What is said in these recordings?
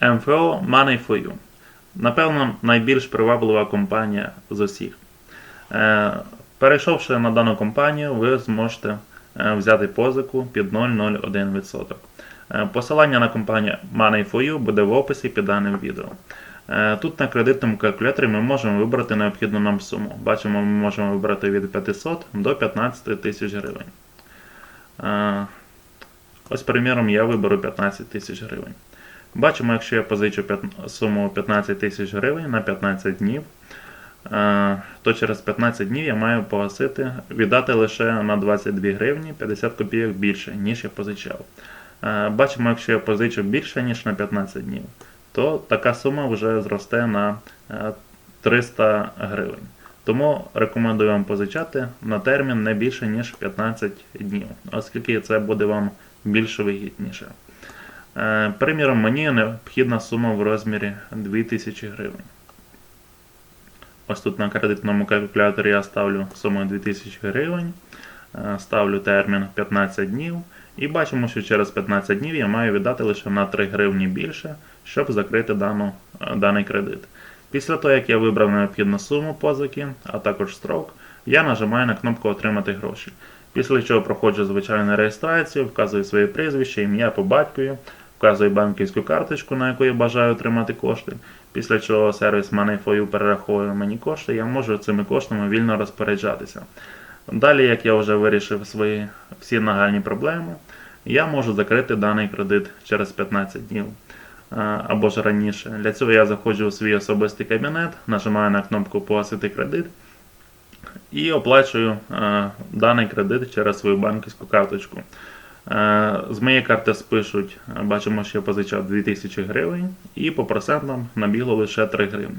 МФО Money4U. Напевно, найбільш приваблива компанія з усіх. Е, Перейшовши на дану компанію, ви зможете е, взяти позику під 0,01%. Е, Посилання на компанію Money4U буде в описі під даним відео. Тут на кредитному калькуляторі ми можемо вибрати необхідну нам суму. Бачимо, ми можемо вибрати від 500 до 15 тисяч гривень. Ось, приміром, я виберу 15 тисяч гривень. Бачимо, якщо я позичу суму 15 тисяч гривень на 15 днів, е, то через 15 днів я маю погасити, віддати лише на 22 гривні 50 копійок більше, ніж я позичав. Е, Бачимо, якщо я позичу більше, ніж на 15 днів, то така сума вже зросте на е, 300 гривень. Тому рекомендую вам позичати на термін не більше, ніж 15 днів, оскільки це буде вам більш вигідніше. Е, Приміром, мені необхідна сума в розмірі 2000 гривень. Ось тут на кредитному калькуляторі я ставлю суму 2000 гривень, е, ставлю термін 15 днів і бачимо, що через 15 днів я маю віддати лише на 3 гривні більше, щоб закрити дану, е, даний кредит. Після того, як я вибрав необхідну суму позики, а також строк, я нажимаю на кнопку Отримати гроші. Після чого проходжу звичайну реєстрацію, вказую своє прізвище, ім'я по батькові, вказую банківську карточку, на яку я бажаю отримати кошти. Після чого сервіс Money4U перераховує мені кошти, я можу цими коштами вільно розпоряджатися. Далі, як я вже вирішив свої всі нагальні проблеми, я можу закрити даний кредит через 15 днів або ж раніше. Для цього я заходжу у свій особистий кабінет, нажимаю на кнопку Погасити кредит і оплачую даний кредит через свою банківську карточку. Е, з моєї карти спишуть, е, бачимо, що я позичав 2000 гривень, і по процентам набігло лише 3 гривні.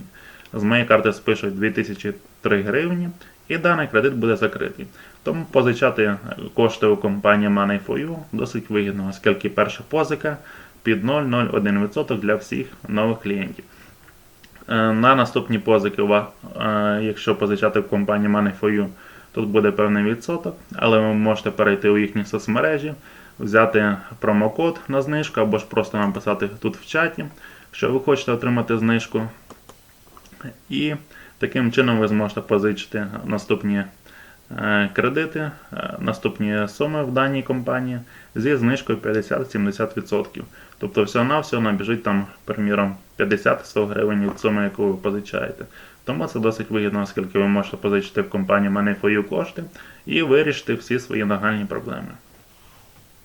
З моєї карти спишуть 2003 гривні, і даний кредит буде закритий. Тому позичати е, кошти у компанії Money4U досить вигідно, оскільки перша позика під 0,01% для всіх нових клієнтів. На наступні позики, якщо позичати в компанії Money4U, тут буде певний відсоток, але ви можете перейти у їхні соцмережі, взяти промокод на знижку або ж просто написати тут в чаті, що ви хочете отримати знижку. І таким чином ви зможете позичити наступні е, кредити, е, наступні суми в даній компанії зі знижкою 50-70%. Тобто всього-навсього набіжить там, приміром, 50-100 гривень від суми, яку ви позичаєте. Тому це досить вигідно, оскільки ви можете позичити в компанії Money4U кошти і вирішити всі свої нагальні проблеми.